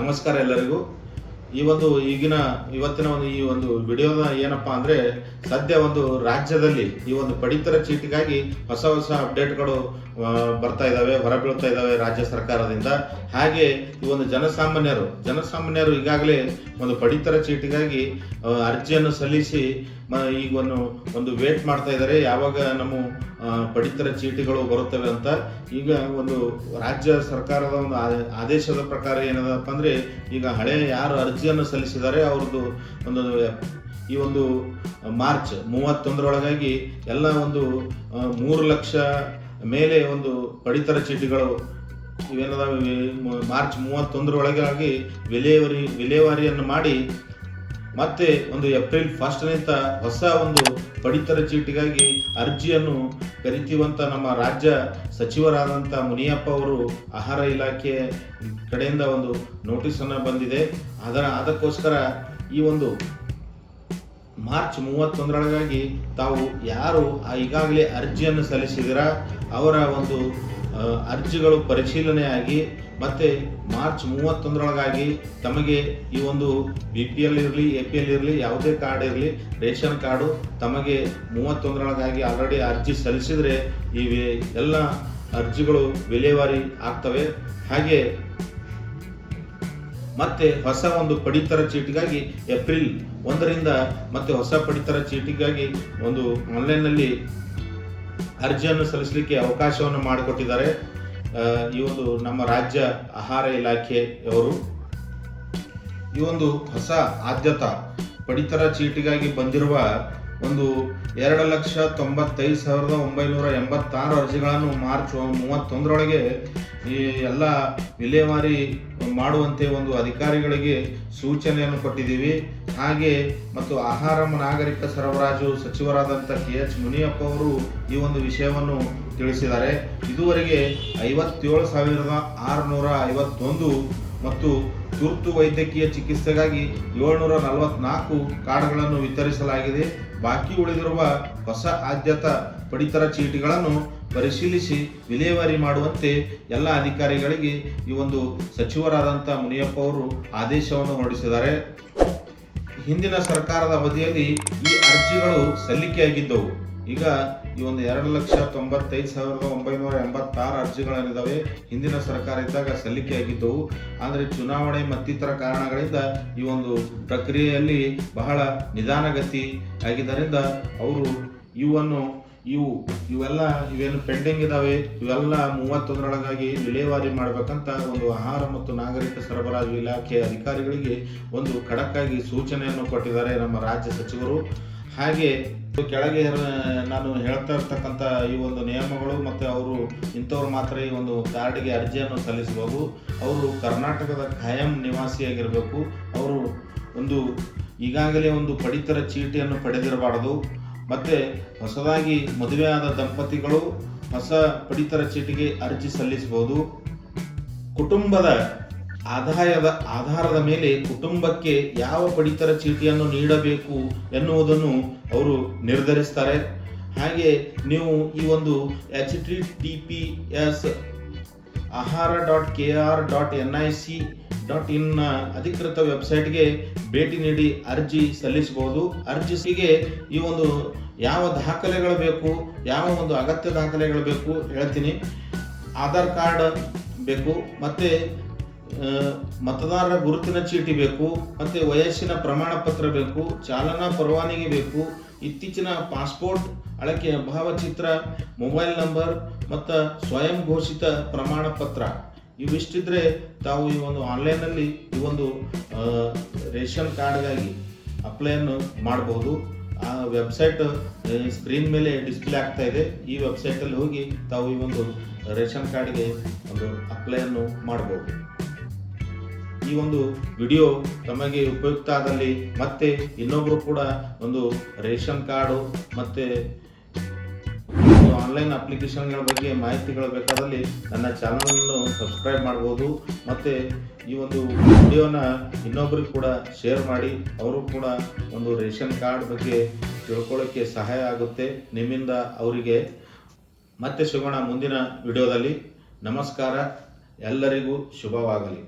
ನಮಸ್ಕಾರ ಎಲ್ಲರಿಗೂ. ಈ ಒಂದು ಈಗಿನ, ಇವತ್ತಿನ ಒಂದು ಈ ಒಂದು ವಿಡಿಯೋದ ಏನಪ್ಪಾ ಅಂದ್ರೆ, ಸದ್ಯ ಒಂದು ರಾಜ್ಯದಲ್ಲಿ ಈ ಒಂದು ಪಡಿತರ ಚೀಟಿಗಾಗಿ ಹೊಸ ಹೊಸ ಅಪ್ಡೇಟ್ಗಳು ಬರ್ತಾ ಇದಾವೆ, ಹೊರಬೀಳ್ತಾ ಇದಾವೆ ರಾಜ್ಯ ಸರ್ಕಾರದಿಂದ. ಹಾಗೆ ಈ ಒಂದು ಜನಸಾಮಾನ್ಯರು ಜನಸಾಮಾನ್ಯರು ಈಗಾಗಲೇ ಒಂದು ಪಡಿತರ ಚೀಟಿಗಾಗಿ ಅರ್ಜಿಯನ್ನು ಸಲ್ಲಿಸಿ ಈಗ ಒಂದು ಒಂದು ವೇಟ್ ಮಾಡ್ತಾ ಇದ್ದಾರೆ ಯಾವಾಗ ನಮ್ಮ ಪಡಿತರ ಚೀಟಿಗಳು ಬರುತ್ತವೆ ಅಂತ. ಈಗ ಒಂದು ರಾಜ್ಯ ಸರ್ಕಾರದ ಒಂದು ಆದೇಶದ ಪ್ರಕಾರ ಏನದಪ್ಪ ಅಂದರೆ, ಈಗ ಹಳೆ ಯಾರು ಅರ್ಜಿಯನ್ನು ಸಲ್ಲಿಸಿದ್ದಾರೆ ಅವ್ರದ್ದು ಒಂದು, ಈ ಒಂದು ಮಾರ್ಚ್ ಮೂವತ್ತೊಂದರೊಳಗಾಗಿ ಎಲ್ಲ ಒಂದು ಮೂರು ಲಕ್ಷ ಮೇಲೆ ಒಂದು ಪಡಿತರ ಚೀಟಿಗಳು ಇವೇನದ ಇವೆ- ಮ- ಮಾರ್ಚ್ ಮೂವತ್ತೊಂದರೊಳಗಾಗಿ ವಿಲೇವಾರಿ, ವಿಲೇವಾರಿಯನ್ನು ಮಾಡಿ ಮತ್ತೆ ಒಂದು ಏಪ್ರಿಲ್ ಫಸ್ಟ್ನಿಂದ ಹೊಸ ಒಂದು ಪಡಿತರ ಚೀಟಿಗಾಗಿ ಅರ್ಜಿಯನ್ನು ಕರಿತೀವಂತ ನಮ್ಮ ರಾಜ್ಯ ಸಚಿವರಾದಂಥ ಮುನಿಯಪ್ಪ ಅವರು ಆಹಾರ ಇಲಾಖೆ ಕಡೆಯಿಂದ ಒಂದು ನೋಟಿಸ್ ಅನ್ನ ಬಂದಿದೆ. ಅದರ, ಅದಕ್ಕೋಸ್ಕರ ಈ ಒಂದು ಮಾರ್ಚ್ ಮೂವತ್ತೊಂದರೊಳಗಾಗಿ ತಾವು ಯಾರು ಈಗಾಗಲೇ ಅರ್ಜಿಯನ್ನು ಸಲ್ಲಿಸಿದಿರ ಅವರ ಒಂದು ಅರ್ಜಿಗಳು ಪರಿಶೀಲನೆಯಾಗಿ ಮತ್ತೆ ಮಾರ್ಚ್ ಮೂವತ್ತೊಂದರೊಳಗಾಗಿ ತಮಗೆ ಈ ಒಂದು ಬಿ ಪಿ ಎಲ್ ಇರಲಿ ಎ ಪಿ ಎಲ್ ಇರಲಿ ಯಾವುದೇ ಕಾರ್ಡ್ ಇರಲಿ, ರೇಷನ್ ಕಾರ್ಡು ತಮಗೆ ಮೂವತ್ತೊಂದರೊಳಗಾಗಿ ಆಲ್ರೆಡಿ ಅರ್ಜಿ ಸಲ್ಲಿಸಿದರೆ ಈ ಎಲ್ಲ ಅರ್ಜಿಗಳು ವಿಲೇವಾರಿ ಆಗ್ತವೆ. ಹಾಗೆ ಮತ್ತೆ ಹೊಸ ಒಂದು ಪಡಿತರ ಚೀಟಿಗಾಗಿ ಏಪ್ರಿಲ್ ಒಂದರಿಂದ ಮತ್ತೆ ಹೊಸ ಪಡಿತರ ಚೀಟಿಗಾಗಿ ಒಂದು ಆನ್ಲೈನ್ನಲ್ಲಿ ಅರ್ಜಿಯನ್ನು ಸಲ್ಲಿಸಲಿಕ್ಕೆ ಅವಕಾಶವನ್ನು ಮಾಡಿಕೊಟ್ಟಿದ್ದಾರೆ. ಈ ಒಂದು ನಮ್ಮ ರಾಜ್ಯ ಆಹಾರ ಇಲಾಖೆಯವರು ಈ ಒಂದು ಹೊಸ ಆದ್ಯತಾ ಪಡಿತರ ಚೀಟಿಗಾಗಿ ಬಂದಿರುವ ಒಂದು ಎರಡು ಲಕ್ಷ ತೊಂಬತ್ತೈದು ಸಾವಿರದ ಒಂಬೈನೂರ ಎಂಬತ್ತಾರು ಅರ್ಜಿಗಳನ್ನು ಮಾರ್ಚ್ ಮೂವತ್ತೊಂದರೊಳಗೆ ಈ ಎಲ್ಲ ವಿಲೇವಾರಿ ಮಾಡುವಂತೆ ಒಂದು ಅಧಿಕಾರಿಗಳಿಗೆ ಸೂಚನೆಯನ್ನು ಕೊಟ್ಟಿದ್ದೀವಿ. ಹಾಗೆ ಮತ್ತು ಆಹಾರ ನಾಗರಿಕ ಸರಬರಾಜು ಸಚಿವರಾದಂಥ ಕೆ ಎಚ್ ಮುನಿಯಪ್ಪ ಅವರು ಈ ಒಂದು ವಿಷಯವನ್ನು ತಿಳಿಸಿದ್ದಾರೆ. ಇದುವರೆಗೆ ಐವತ್ತೇಳು ಸಾವಿರದ ಆರುನೂರ ಐವತ್ತೊಂದು ಮತ್ತು ತುರ್ತು ವೈದ್ಯಕೀಯ ಚಿಕಿತ್ಸೆಗಾಗಿ ಏಳ್ನೂರ ನಲವತ್ನಾಲ್ಕು ಕಾರ್ಡ್ಗಳನ್ನು ವಿತರಿಸಲಾಗಿದೆ. ಬಾಕಿ ಉಳಿದಿರುವ ಹೊಸ ಆದ್ಯತಾ ಪಡಿತರ ಚೀಟಿಗಳನ್ನು ಪರಿಶೀಲಿಸಿ ವಿಲೇವಾರಿ ಮಾಡುವಂತೆ ಎಲ್ಲ ಅಧಿಕಾರಿಗಳಿಗೆ ಈ ಒಂದು ಸಚಿವರಾದಂಥ ಮುನಿಯಪ್ಪ ಅವರು ಆದೇಶವನ್ನು ಹೊರಡಿಸಿದ್ದಾರೆ. ಹಿಂದಿನ ಸರ್ಕಾರದ ಅವಧಿಯಲ್ಲಿ ಈ ಅರ್ಜಿಗಳು ಸಲ್ಲಿಕೆಯಾಗಿದ್ದವು ಈಗ ಈ ಒಂದು ಎರಡು ಲಕ್ಷ ತೊಂಬತ್ತೈದು ಸಾವಿರದ ಒಂಬೈನೂರ ಎಂಬತ್ತಾರು ಅರ್ಜಿಗಳೇನಿದ್ದಾವೆ ಹಿಂದಿನ ಸರ್ಕಾರ ಇದ್ದಾಗ ಸಲ್ಲಿಕೆಯಾಗಿದ್ದವು ಆದರೆ ಚುನಾವಣೆ ಮತ್ತಿತರ ಕಾರಣಗಳಿಂದ ಈ ಒಂದು ಪ್ರಕ್ರಿಯೆಯಲ್ಲಿ ಬಹಳ ನಿಧಾನಗತಿ ಆಗಿದ್ದರಿಂದ ಅವರು ಇವನ್ನು ಇವು ಇವೆಲ್ಲ ಇವೇನು ಪೆಂಡಿಂಗ್ ಇದಾವೆ? ಇವೆಲ್ಲ ಮೂವತ್ತೊಂದರೊಳಗಾಗಿ ವಿಲೇವಾರಿ ಮಾಡಬೇಕಂತ ಒಂದು ಆಹಾರ ಮತ್ತು ನಾಗರಿಕ ಸರಬರಾಜು ಇಲಾಖೆ ಅಧಿಕಾರಿಗಳಿಗೆ ಒಂದು ಖಡಕ್ಕಾಗಿ ಸೂಚನೆಯನ್ನು ಕೊಟ್ಟಿದ್ದಾರೆ ನಮ್ಮ ರಾಜ್ಯ ಸಚಿವರು. ಹಾಗೆ ಕೆಳಗೆ ನಾನು ಹೇಳ್ತಾ ಇರ್ತಕ್ಕಂಥ ಈ ಒಂದು ನಿಯಮಗಳು ಮತ್ತು ಅವರು ಇಂಥವ್ರು ಮಾತ್ರ ಈ ಒಂದು ಕಾರ್ಡ್ಗೆ ಅರ್ಜಿಯನ್ನು ಸಲ್ಲಿಸಬಹುದು. ಅವರು ಕರ್ನಾಟಕದ ಖಾಯಂ ನಿವಾಸಿಯಾಗಿರಬೇಕು. ಅವರು ಒಂದು ಈಗಾಗಲೇ ಒಂದು ಪಡಿತರ ಚೀಟಿಯನ್ನು ಪಡೆದಿರಬಾರದು. ಮತ್ತೆ ಹೊಸದಾಗಿ ಮದುವೆಯಾದ ದಂಪತಿಗಳು ಹೊಸ ಪಡಿತರ ಚೀಟಿಗೆ ಅರ್ಜಿ ಸಲ್ಲಿಸಬಹುದು. ಕುಟುಂಬದ ಆದಾಯದ ಆಧಾರದ ಮೇಲೆ ಕುಟುಂಬಕ್ಕೆ ಯಾವ ಪಡಿತರ ಚೀಟಿಯನ್ನು ನೀಡಬೇಕು ಎನ್ನುವುದನ್ನು ಅವರು ನಿರ್ಧರಿಸ್ತಾರೆ. ಹಾಗೆ ನೀವು ಈ ಒಂದು H T T P S ಆಹಾರ dot K R dot N I C dot in ಅಧಿಕೃತ ವೆಬ್ಸೈಟ್ಗೆ ಭೇಟಿ ನೀಡಿ ಅರ್ಜಿ ಸಲ್ಲಿಸಬಹುದು. ಅರ್ಜಿಗೆ ಈ ಒಂದು ಯಾವ ದಾಖಲೆಗಳು ಬೇಕು, ಯಾವ ಒಂದು ಅಗತ್ಯ ದಾಖಲೆಗಳು ಬೇಕು ಹೇಳ್ತೀನಿ. ಆಧಾರ್ ಕಾರ್ಡ್ ಬೇಕು, ಮತ್ತು ಮತದಾರರ ಗುರುತಿನ ಚೀಟಿ ಬೇಕು, ಮತ್ತು ವಯಸ್ಸಿನ ಪ್ರಮಾಣ ಪತ್ರ ಬೇಕು, ಚಾಲನಾ ಪರವಾನಗಿ ಬೇಕು, ಇತ್ತೀಚಿನ ಪಾಸ್ಪೋರ್ಟ್ ಅಳಕೆಯ ಭಾವಚಿತ್ರ, ಮೊಬೈಲ್ ನಂಬರ್, ಮತ್ತು ಸ್ವಯಂ ಘೋಷಿತ ಪ್ರಮಾಣ ಪತ್ರ ಇವಿಷ್ಟಿದ್ರೆ ತಾವು ಈ ಒಂದು ಆನ್ಲೈನಲ್ಲಿ ಈ ಒಂದು ರೇಷನ್ ಕಾರ್ಡ್ಗಾಗಿ ಅಪ್ಲೈಯನ್ನು ಮಾಡಬಹುದು. ಆ ವೆಬ್ಸೈಟ್ ಸ್ಕ್ರೀನ್ ಮೇಲೆ ಡಿಸ್ಪ್ಲೇ ಆಗ್ತಾ ಇದೆ. ಈ ವೆಬ್ಸೈಟಲ್ಲಿ ಹೋಗಿ ತಾವು ಈ ಒಂದು ರೇಷನ್ ಕಾರ್ಡ್ಗೆ ಒಂದು ಅಪ್ಲೈಯನ್ನು ಮಾಡಬಹುದು. ಈ ಒಂದು ವಿಡಿಯೋ ತಮಗೆ ಉಪಯುಕ್ತ ಆದಲ್ಲಿ ಮತ್ತೆ ಇನ್ನೊಬ್ಬರು ಕೂಡ ಒಂದು ರೇಷನ್ ಕಾರ್ಡು ಮತ್ತೆ ಆನ್ಲೈನ್ ಅಪ್ಲಿಕೇಶನ್ಗಳ ಬಗ್ಗೆ ಮಾಹಿತಿಗಳು ಬೇಕಾದಲ್ಲಿ ನನ್ನ ಚಾನಲನ್ನು ಸಬ್ಸ್ಕ್ರೈಬ್ ಮಾಡ್ಬೋದು. ಮತ್ತು ಈ ಒಂದು ವಿಡಿಯೋನ ಇನ್ನೊಬ್ರಿಗೆ ಕೂಡ ಶೇರ್ ಮಾಡಿ, ಅವರು ಕೂಡ ಒಂದು ರೇಷನ್ ಕಾರ್ಡ್ ಬಗ್ಗೆ ತಿಳ್ಕೊಳ್ಳೋಕ್ಕೆ ಸಹಾಯ ಆಗುತ್ತೆ ನಿಮ್ಮಿಂದ ಅವರಿಗೆ. ಮತ್ತೆ ಸಿಗೋಣ ಮುಂದಿನ ವಿಡಿಯೋದಲ್ಲಿ ನಮಸ್ಕಾರ. ಎಲ್ಲರಿಗೂ ಶುಭವಾಗಲಿ.